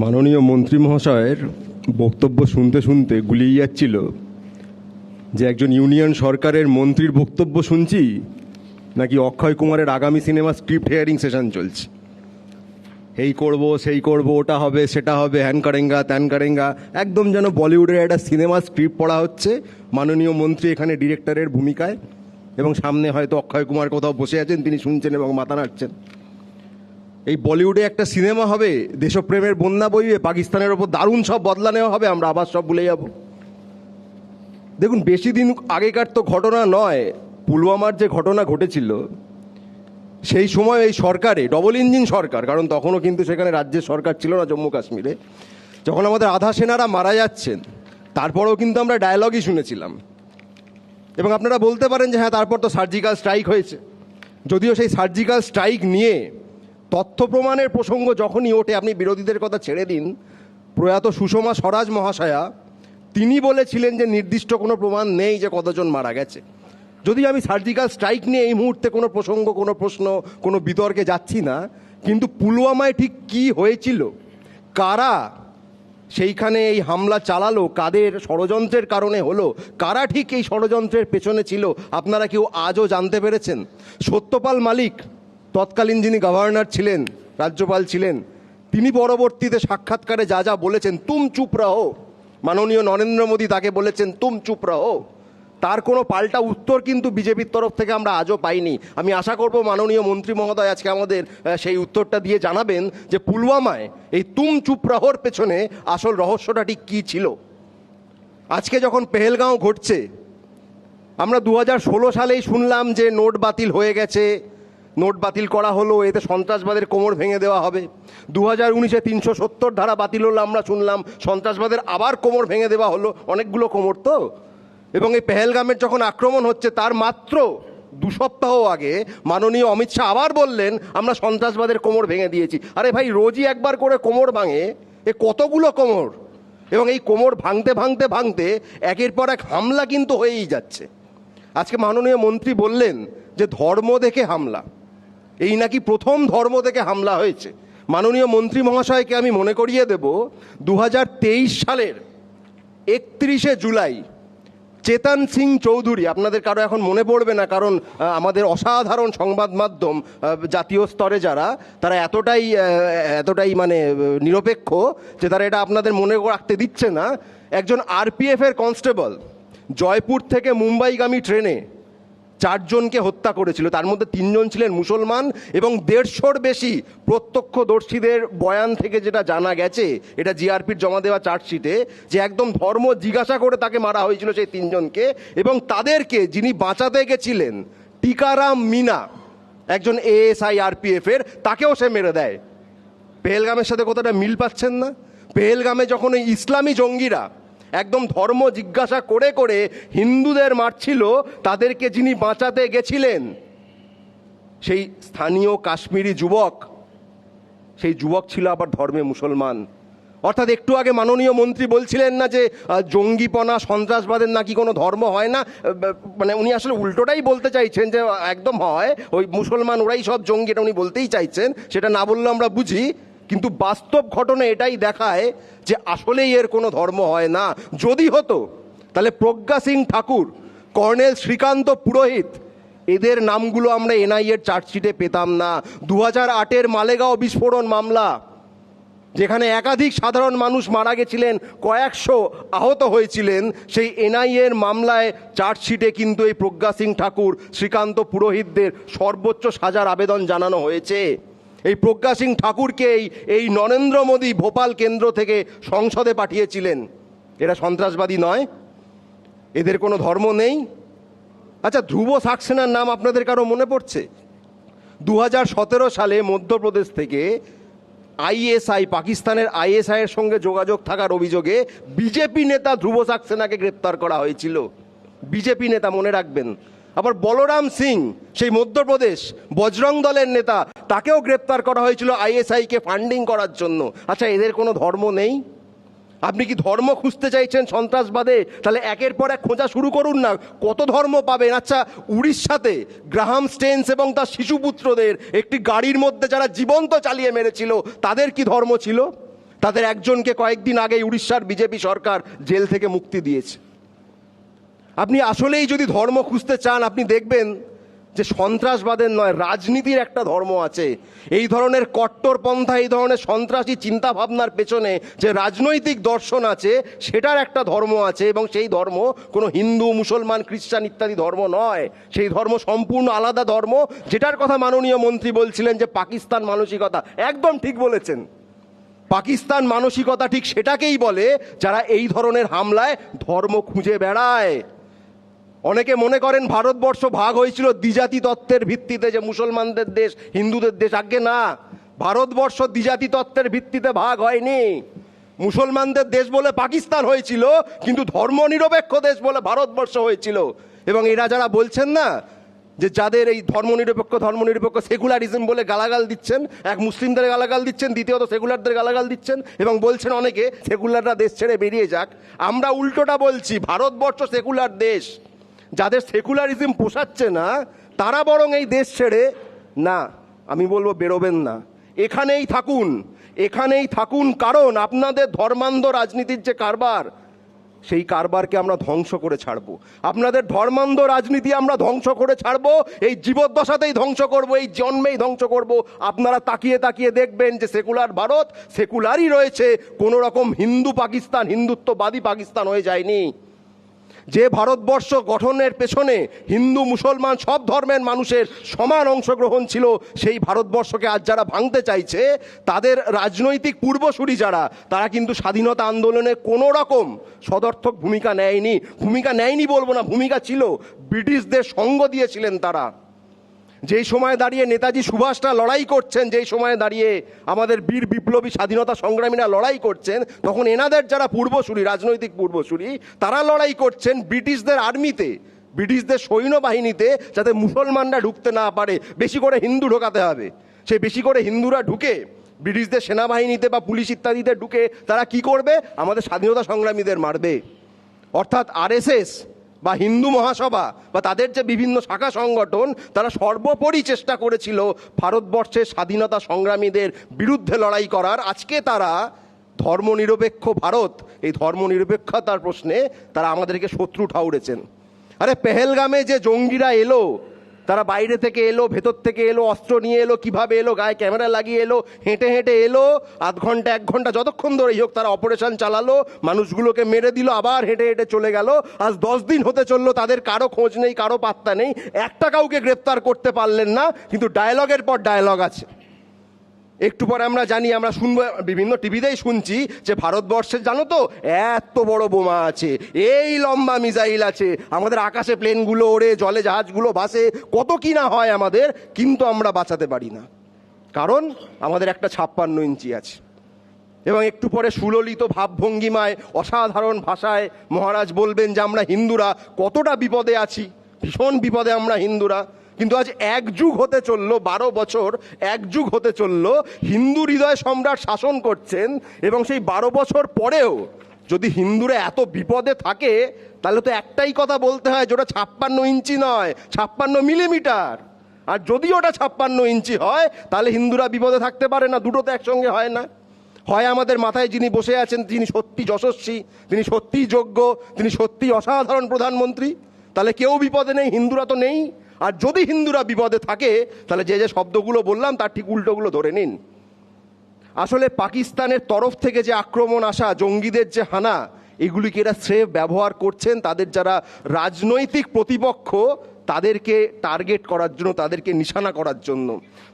মাননীয় মন্ত্রী মহাশয়ের বক্তব্য শুনতে শুনতে গুলিয়ে যাচ্ছিল যে একজন ইউনিয়ন সরকারের মন্ত্রীর বক্তব্য শুনছি নাকি অক্ষয় কুমারের আগামী সিনেমা স্ক্রিপ্ট হেয়ারিং সেশন চলছে। এই করব, সেই করব, ওটা হবে, সেটা হবে, হ্যান কারেঙ্গা, ত্যান কারেঙ্গা। একদম যেন বলিউডের একটা সিনেমা স্ক্রিপ্ট পড়া হচ্ছে মাননীয় মন্ত্রী এখানে ডিরেক্টরের ভূমিকায় এবং সামনে হয়তো অক্ষয় কুমার কোথাও বসে আছেন, তিনি শুনছেন এবং মাথা নাড়ছেন। এই বলিউডে একটা সিনেমা হবে, দেশপ্রেমের বন্যা বইবে পাকিস্তানের ওপর দারুণ সব বদলা নেওয়া হবে, আমরা আবার সব ভুলে যাব। দেখুন, বেশি দিন আগেকার তো ঘটনা নয়, পুলওয়ামার যে ঘটনা ঘটেছিল, সেই সময় এই সরকারে ডবল ইঞ্জিন সরকার, কারণ তখনও কিন্তু সেখানে রাজ্যের সরকার ছিল না জম্মু কাশ্মীরে, যখন আমাদের আধা সেনারা মারা যাচ্ছেন, তারপরেও কিন্তু আমরা ডায়ালগই শুনেছিলাম। এবং আপনারা বলতে পারেন যে হ্যাঁ তারপর তো সার্জিক্যাল স্ট্রাইক হয়েছে। যদিও সেই সার্জিক্যাল স্ট্রাইক নিয়ে তথ্য প্রমাণের প্রসঙ্গ যখনই ওঠে, আপনি বিরোধীদের কথা ছেড়ে দিন, প্রয়াত সুষমা স্বরাজ মহাশয়া, তিনি বলেছিলেন যে নির্দিষ্ট কোনো প্রমাণ নেই যে কতজন মারা গেছে। যদি আমি সার্জিক্যাল স্ট্রাইক নিয়ে এই মুহূর্তে কোনো প্রসঙ্গ, কোনো প্রশ্ন, কোনো বিতর্কে যাচ্ছি না, কিন্তু পুলওয়ামায় ঠিক কি হয়েছিল, কারা সেইখানে এই হামলা চালালো, কাদের ষড়যন্ত্রের কারণে হলো, কারা ঠিক এই ষড়যন্ত্রের পেছনে ছিল, আপনারা কেউ আজও জানতে পেরেছেন? সত্যপাল মালিক তৎকালীন যিনি গভর্নর ছিলেন, রাজ্যপাল ছিলেন, তিনি পরবর্তীতে সাক্ষাৎকারে যা যা বলেছেন, তুম চুপ রহো। মাননীয় নরেন্দ্র মোদী তাকে বলেছেন, তুম চুপ রহো। তার কোনো পাল্টা উত্তর কিন্তু বিজেপির তরফ থেকে আমরা আজও পাইনি। আমি আশা করব মাননীয় মন্ত্রী মহোদয় আজকে আমাদের সেই উত্তরটা দিয়ে জানাবেন যে পুলওয়ামায় এই তুম চুপ রহর পেছনে আসল রহস্যটা ঠিক কী ছিল। আজকে যখন পেহেলগাঁও ঘটছে, আমরা দু হাজার ষোলো সালেই শুনলাম যে নোট বাতিল হয়ে গেছে নোট বাতিল করা হলো, এতে সন্ত্রাসবাদের কোমর ভেঙে দেওয়া হবে। দু হাজার উনিশে তিনশো সত্তর ধারা বাতিল হলো, আমরা শুনলাম সন্ত্রাসবাদের আবার কোমর ভেঙে দেওয়া হলো। অনেকগুলো কোমর তো? এবং এই পেহেলগামের যখন আক্রমণ হচ্ছে, তার মাত্র দু সপ্তাহ আগে মাননীয় অমিত শাহ আবার বললেন, আমরা সন্ত্রাসবাদের কোমর ভেঙে দিয়েছি। আরে ভাই, রোজই একবার করে কোমর ভাঙে? এ কতগুলো কোমর? এবং এই কোমর ভাঙতে ভাঙতে ভাঙতে একের পর এক হামলা কিন্তু হয়েই যাচ্ছে। আজকে মাননীয় মন্ত্রী বললেন যে, ধর্ম দেখে হামলা। এই নাকি প্রথম ধর্ম থেকে হামলা হয়েছে। মাননীয় মন্ত্রী মহাশয়কে আমি মনে করিয়ে দেব দু হাজার তেইশ সালের একত্রিশে জুলাই, চেতন সিং চৌধুরী, আপনাদের কারও এখন মনে পড়বে না, কারণ আমাদের অসাধারণ সংবাদ মাধ্যম জাতীয় স্তরে যারা, তারা এতটাই এতটাই মানে নিরপেক্ষ যে তারা এটা আপনাদের মনে রাখতে দিচ্ছে না। একজন আরপিএফের কনস্টেবল, জয়পুর থেকে মুম্বাইগামী ট্রেনে চারজনকে হত্যা করেছিল। তার মধ্যে তিনজন ছিলেন মুসলমান এবং দেড়শোর বেশি প্রত্যক্ষদর্শীদের বয়ান থেকে যেটা জানা গেছে, এটা জিআরপির জমা দেওয়া চার্জশিটে, যে একদম ধর্ম জিজ্ঞাসা করে তাকে মারা হয়েছিল সেই তিনজনকে এবং তাদেরকে যিনি বাঁচাতে গেছিলেন, টিকারাম মিনা, একজন এএসআই আরপিএফ এর তাকেও সে মেরে দেয়। পেহেলগামের সাথে কতটা মিল পাচ্ছেন না? পেহেলগামে যখন ওই ইসলামী জঙ্গিরা একদম ধর্ম জিজ্ঞাসা করে করে হিন্দুদের মারছিল, তাদেরকে যিনি বাঁচাতে গেছিলেন, সেই স্থানীয় কাশ্মীরি যুবক, সেই যুবক ছিল আবার ধর্মে মুসলমান। অর্থাৎ একটু আগে মাননীয় মন্ত্রী বলছিলেন না যে জঙ্গিপনা, সন্ত্রাসবাদের নাকি কোনো ধর্ম হয় না? মানে উনি আসলে উল্টোটাই বলতে চাইছেন যে, একদম হয়। ওই মুসলমান ওরাই সব জঙ্গি, এটা উনি বলতেই চাইছেন। সেটা না বললে আমরা বুঝি। কিন্তু বাস্তব ঘটনা এটাই দেখায় যে আসলেই এর কোনো ধর্ম হয় না। যদি হতো, তাহলে প্রজ্ঞা সিং ঠাকুর, কর্নেল শ্রীকান্ত পুরোহিত, এদের নামগুলো আমরা এনআইএর চার্জশিটে পেতাম না। দু হাজার আটের মালেগাঁও বিস্ফোরণ মামলা, যেখানে একাধিক সাধারণ মানুষ মারা গেছিলেন, কয়েকশো আহত হয়েছিলেন, সেই এনআইএর মামলায় চার্জশিটে কিন্তু এই প্রজ্ঞা সিং ঠাকুর, শ্রীকান্ত পুরোহিতদের সর্বোচ্চ সাজার আবেদন জানানো হয়েছে। এই প্রজ্ঞা সিং ঠাকুরকে এই নরেন্দ্র মোদী ভোপাল কেন্দ্র থেকে সংসদে পাঠিয়েছিলেন। এরা সন্ত্রাসবাদী নয়। এদের কোনো ধর্ম নেই। আচ্ছা ধ্রুব সাক্সেনার নাম আপনাদের কারও মনে পড়ছে? দু হাজার সতেরো সালে মধ্যপ্রদেশ থেকে আইএসআই, পাকিস্তানের আইএসআই এর সঙ্গে যোগাযোগ থাকার অভিযোগে বিজেপি নেতা ধ্রুব সাক্সেনাকে গ্রেপ্তার করা হয়েছিল। বিজেপি নেতা মনে রাখবেন আবার বলরাম সিং, সেই মধ্যপ্রদেশ, বজরং দলের নেতা, তাকেও গ্রেপ্তার করা হয়েছিল আইএসআইকে ফান্ডিং করার জন্য। আচ্ছা এদের কোনো ধর্ম নেই? আপনি কি ধর্ম খুঁজতে চাইছেন সন্ত্রাসবাদে? তাহলে একের পর এক খোঁজা শুরু করুন না। কত ধর্ম পাবেন? আচ্ছা উড়িষ্যাতে গ্রাহাম স্টেন্স এবং তার শিশুপুত্রদের একটি গাড়ির মধ্যে যারা জীবন্ত চালিয়ে মেরেছিল, তাদের কি ধর্ম ছিল? তাদের একজনকে কয়েকদিন আগে উড়িষ্যার বিজেপি সরকার জেল থেকে মুক্তি দিয়েছে। আপনি আসলেই যদি ধর্ম খুঁজতে চান, আপনি দেখবেন যে সন্ত্রাসবাদের নয়, রাজনীতির একটা ধর্ম আছে। এই ধরনের কট্টরপন্থা, এই ধরনের সন্ত্রাসী চিন্তা ভাবনার পেছনে যে রাজনৈতিক দর্শন আছে, সেটার একটা ধর্ম আছে এবং সেই ধর্ম কোনো হিন্দু, মুসলমান, খ্রিস্টান ইত্যাদি ধর্ম নয়। সেই ধর্ম সম্পূর্ণ আলাদা ধর্ম, যেটার কথা মাননীয় মন্ত্রী বলছিলেন যে পাকিস্তান মানসিকতা। একদম ঠিক বলেছেন। পাকিস্তান মানসিকতা ঠিক সেটাকেই বলে যারা এই ধরনের হামলায় ধর্ম খুঁজে বেড়ায়। অনেকে মনে করেন ভারতবর্ষ ভাগ হয়েছিল দ্বিজাতি তত্ত্বের ভিত্তিতে যে মুসলমানদের দেশ, হিন্দুদের দেশ। আগে না, ভারতবর্ষ দ্বিজাতি তত্ত্বের ভিত্তিতে ভাগ হয়নি। মুসলমানদের দেশ বলে পাকিস্তান হয়েছিল, কিন্তু ধর্মনিরপেক্ষ দেশ বলে ভারতবর্ষ হয়েছিল। এবং এরা যারা বলছেন না যে যাদের এই ধর্মনিরপেক্ষ ধর্মনিরপেক্ষ সেকুলারিজম বলে গালাগাল দিচ্ছেন, এক মুসলিমদের গালাগাল দিচ্ছেন, দ্বিতীয়ত সেকুলারদের গালাগাল দিচ্ছেন, এবং বলছেন অনেকে সেকুলাররা দেশ ছেড়ে বেরিয়ে যাক। আমরা উল্টোটা বলছি, ভারতবর্ষ সেকুলার দেশ। যাদের সেকুলারিজম পোষাচ্ছে না, তারা বরং এই দেশ ছেড়ে, না, আমি বলব বেরোবেন না। এখানেই থাকুন এখানেই থাকুন, কারণ আপনাদের ধর্মান্ধ রাজনীতির যে কারবার, সেই কারবারকে আমরা ধ্বংস করে ছাড়ব। আপনাদের ধর্মান্ধ রাজনীতি আমরা ধ্বংস করে ছাড়ব, এই জীবদ্দশাতেই ধ্বংস করব, এই জন্মেই ধ্বংস করব। আপনারা তাকিয়ে তাকিয়ে দেখবেন যে সেকুলার ভারত, সেকুলারই রয়েছে, কোনো রকম হিন্দু পাকিস্তান, হিন্দুত্ববাদী পাকিস্তান হয়ে যায়নি। যে ভারতবর্ষ গঠনের পেছনে হিন্দু, মুসলমান সব ধর্মের মানুষের সমান অংশগ্রহণ ছিল, সেই ভারতবর্ষকে আজ যারা ভাঙতে চাইছে, তাদের রাজনৈতিক পূর্বসূরি যারা, তারা কিন্তু স্বাধীনতা আন্দোলনে কোনো রকম সদর্থক ভূমিকা নেয়নি। ভূমিকা নেয়নি বলব না, ভূমিকা ছিল ব্রিটিশদের সঙ্গ দিয়েছিলেন তারা। যেই সময় দাঁড়িয়ে নেতাজি সুভাষরা লড়াই করছেন যেই সময় দাঁড়িয়ে আমাদের বীর বিপ্লবী স্বাধীনতা সংগ্রামীরা লড়াই করছেন, তখন এনাদের যারা পূর্বসূরি, রাজনৈতিক পূর্বসূরি, তারা লড়াই করছেন ব্রিটিশদের আর্মিতে, ব্রিটিশদের সৈন্যবাহিনীতে, যাতে মুসলমানরা ঢুকতে না পারে। বেশি করে হিন্দু ঢোকাতে হবে। সে বেশি করে হিন্দুরা ঢুকে, ব্রিটিশদের সেনাবাহিনীতে বা পুলিশ ইত্যাদিতে ঢুকে, তারা কি করবে? আমাদের স্বাধীনতা সংগ্রামীদের মারবে। অর্থাৎ আরএসএস বা হিন্দু মহাসভা বা তাদের যে বিভিন্ন শাখা সংগঠন, তারা সর্বোপরি চেষ্টা করেছিল ভারতবর্ষের স্বাধীনতা সংগ্রামীদের বিরুদ্ধে লড়াই করার। আজকে তারা ধর্মনিরপেক্ষ ভারত, এই ধর্মনিরপেক্ষতার প্রশ্নে তারা আমাদেরকে শত্রু ঠাউরেছেন। আরে পেহেলগামে যে জঙ্গিরা এলো তারা বাইরে থেকে এলো, ভেতর থেকে এলো, অস্ত্র নিয়ে এলো, কীভাবে এলো, গায়ে ক্যামেরা লাগিয়ে এলো, হেঁটে হেঁটে এলো, আধ ঘণ্টা, এক ঘণ্টা যতক্ষণ ধরেই হোক তারা অপারেশন চালালো, মানুষগুলোকে মেরে দিল, আবার হেঁটে হেঁটে চলে গেল। আজ দশ দিন হতে চলল, তাদের কারও খোঁজ নেই, কারও পাত্তা নেই। একটা কাউকে গ্রেপ্তার করতে পারলেন না, কিন্তু ডায়লগের পর ডায়লগ আছে। একটু পরে আমরা জানি, আমরা শুনব, বিভিন্ন টিভিতেই শুনছি যে ভারতবর্ষে, জানো তো, এত বড় বোমা আছে, এই লম্বা মিসাইল আছে, আমাদের আকাশে প্লেনগুলো ওড়ে, জলে জাহাজগুলো ভাসে, কত কি না হয় আমাদের, কিন্তু আমরা বাঁচাতে পারি না। কারণ আমাদের একটা ছাপ্পান্ন ইঞ্চি আছে। এবং একটু পরে সুললিত ভাবভঙ্গিমায়, অসাধারণ ভাষায় মহারাজ বলবেন যে আমরা হিন্দুরা কতটা বিপদে আছি, ভীষণ বিপদে আমরা হিন্দুরা। কিন্তু আজ এক যুগ হতে চলল, বারো বছর এক যুগ হতে চলল, হিন্দু হৃদয় সম্রাট শাসন করছেন এবং সেই বারো বছর পরেও যদি হিন্দুরা এত বিপদে থাকে, তাহলে তো একটাই কথা বলতে হয় যে ওটা ছাপ্পান্ন ইঞ্চি নয়, ছাপ্পান্ন মিলিমিটার। আর যদি ওটা ছাপ্পান্ন ইঞ্চি হয়, তাহলে হিন্দুরা বিপদে থাকতে পারে না দুটো তো একসঙ্গে হয় না। হয় আমাদের মাথায় যিনি বসে আছেন, তিনি সত্যি যশস্বী, তিনি সত্যিই যোগ্য, তিনি সত্যিই অসাধারণ প্রধানমন্ত্রী। তাহলে কেউ বিপদে নেই, হিন্দুরা তো নেই। আর যদি হিন্দুরা বিপদে থাকে, তাহলে যে যে শব্দগুলো বললাম, তার ঠিক উল্টোগুলো ধরে নিন। আসলে পাকিস্তানের তরফ থেকে যে আক্রমণ আসা, জঙ্গিদের যে হানা, এগুলিকে এরা স্রেফ ব্যবহার করছেন, তাদের যারা রাজনৈতিক প্রতিপক্ষ, তাদেরকে টার্গেট করার জন্য, তাদেরকে নিশানা করার জন্য।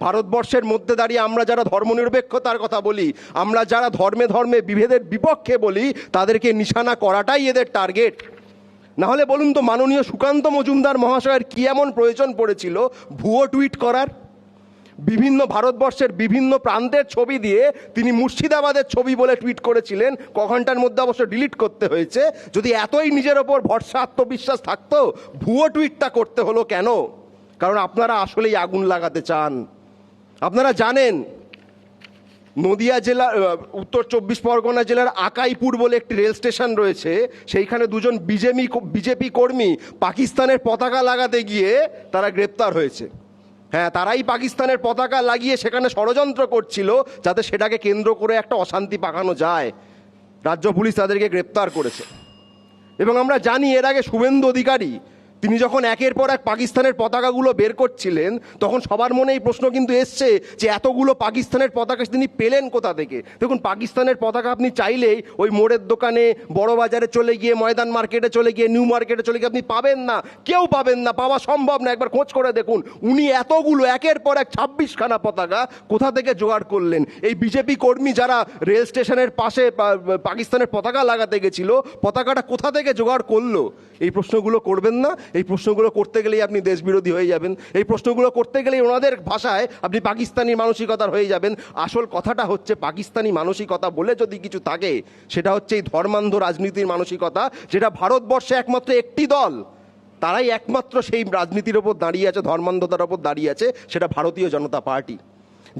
ভারতবর্ষের মধ্যে দাঁড়িয়ে আমরা যারা ধর্মনিরপেক্ষতার কথা বলি, আমরা যারা ধর্মে ধর্মে বিভেদের বিপক্ষে বলি, তাদেরকে নিশানা করাটাই এদের টার্গেট। না হলে বলুন তো মাননীয় সুকান্ত মজুমদার মহাশয়ের কী এমন প্রয়োজন পড়েছিল? ভুয়ো টুইট করার? বিভিন্ন ভারতবর্ষের বিভিন্ন প্রান্তের ছবি দিয়ে তিনি মুর্শিদাবাদের ছবি বলে টুইট করেছিলেন। ক ঘণ্টার মধ্যে অবশ্য ডিলিট করতে হয়েছে। যদি এতই নিজের ওপর ভরসা, আত্মবিশ্বাস থাকতো, ভুয়ো টুইটটা করতে হলো কেন? কারণ আপনারা আসলেই আগুন লাগাতে চান। আপনারা জানেন নদিয়া জেলা উত্তর চব্বিশ পরগনা জেলার আকাইপুর বলে একটি রেল স্টেশন রয়েছে। সেইখানে দুজন বিজেপি বিজেপি কর্মী পাকিস্তানের পতাকা লাগাতে গিয়ে তারা গ্রেপ্তার হয়েছে। হ্যাঁ তারাই পাকিস্তানের পতাকা লাগিয়ে সেখানে ষড়যন্ত্র করছিল যাতে সেটাকে কেন্দ্র করে একটা অশান্তি পাকানো যায়। রাজ্য পুলিশ তাদেরকে গ্রেপ্তার করেছে। এবং আমরা জানি এর আগে শুভেন্দু অধিকারী তিনি যখন একের পর এক পাকিস্তানের পতাকাগুলো বের করছিলেন, তখন সবার মনে এই প্রশ্ন কিন্তু এসছে যে এতগুলো পাকিস্তানের পতাকা তিনি পেলেন কোথা থেকে? দেখুন, পাকিস্তানের পতাকা আপনি চাইলেই ওই মোড়ের দোকানে, বড় বাজারে চলে গিয়ে, ময়দান মার্কেটে চলে গিয়ে, নিউ মার্কেটে চলে গিয়ে আপনি পাবেন না। কেউ পাবেন না, পাওয়া সম্ভব না। একবার খোঁজ করে দেখুন, উনি এতগুলো একের পর এক ছাব্বিশখানা পতাকা কোথা থেকে জোগাড় করলেন? এই বিজেপি কর্মী যারা রেল স্টেশনের পাশে পাকিস্তানের পতাকা লাগাতে গেছিল, পতাকাটা কোথা থেকে জোগাড় করল? এই প্রশ্নগুলো করবেন না। এই প্রশ্নগুলো করতে গেলেই আপনি দেশবিরোধী হয়ে যাবেন। এই প্রশ্নগুলো করতে গেলেই ওনাদের ভাষায় আপনি পাকিস্তানি মানসিকতার হয়ে যাবেন। আসল কথাটা হচ্ছে পাকিস্তানি মানসিকতা বলে যদি কিছু থাকে, সেটা হচ্ছে এই ধর্মান্ধ রাজনীতির মানসিকতা, যেটা ভারতবর্ষে একমাত্র একটি দল। তারাই একমাত্র সেই রাজনীতির ওপর দাঁড়িয়ে আছে, ধর্মান্ধতার ওপর দাঁড়িয়ে আছে, সেটা ভারতীয় জনতা পার্টি।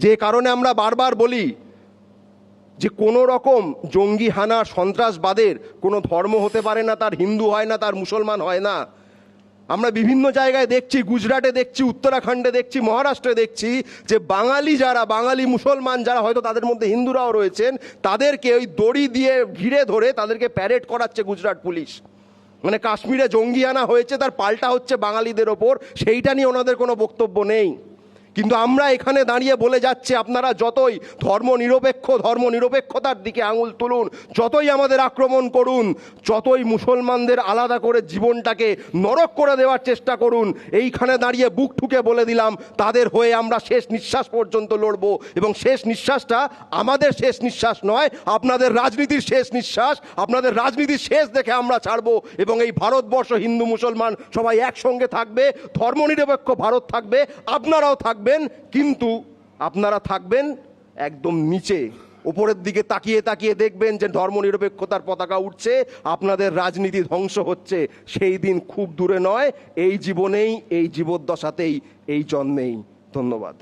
যে কারণে আমরা বারবার বলি যে কোনো রকম জঙ্গি হানা, সন্ত্রাসবাদের কোনো ধর্ম হতে পারে না, তার হিন্দু হয় না, তার মুসলমান হয় না। আমরা বিভিন্ন জায়গায় দেখছি, গুজরাটে দেখছি, উত্তরাখণ্ডে দেখছি, মহারাষ্ট্রে দেখছি যে বাঙালি যারা, বাঙালি মুসলমান যারা হয়তো তাদের মধ্যে হিন্দুরাও রয়েছেন, তাদেরকে ওই দড়ি দিয়ে ঘিরে ধরে তাদেরকে প্যারেড করাচ্ছে গুজরাট পুলিশ। মানে কাশ্মীরে জঙ্গি আনা হয়েছে, তার পাল্টা হচ্ছে বাঙালিদের ওপর, সেইটা নিয়ে ওনাদের কোনো বক্তব্য নেই। কিন্তু আমরা এখানে দাঁড়িয়ে বলে যাচ্ছি, আপনারা যতই ধর্ম নিরপেক্ষ ধর্ম নিরপেক্ষতার দিকে আঙুল তুলুন, যতই আমাদের আক্রমণ করুন, যতই মুসলমানদের আলাদা করে জীবনটাকে নরক করে দেওয়ার চেষ্টা করুন, এইখানে দাঁড়িয়ে বুক ঠুকে বলে দিলাম, তাদের হয়ে আমরা শেষ নিঃশ্বাস পর্যন্ত লড়বো। এবং শেষ নিঃশ্বাসটা আমাদের শেষ নিঃশ্বাস নয়, আপনাদের রাজনীতির শেষ নিঃশ্বাস, আপনাদের রাজনীতির শেষ দেখে আমরা ছাড়বো। এবং এই ভারতবর্ষ হিন্দু মুসলমান সবাই একসঙ্গে থাকবে, ধর্মনিরপেক্ষ ভারত থাকবে, আপনারাও থাকবেন, কিন্তু আপনারা থাকবেন একদম নিচে। উপরের দিকে তাকিয়ে তাকিয়ে দেখবেন যে ধর্মনিরপেক্ষতার পতাকা উঠছে, আপনাদের রাজনীতি ধ্বংস হচ্ছে। সেই দিন খুব দূরে নয়, এই জীবনেই, এই জীবদ্দশাতেই, এই জন্মেই। ধন্যবাদ।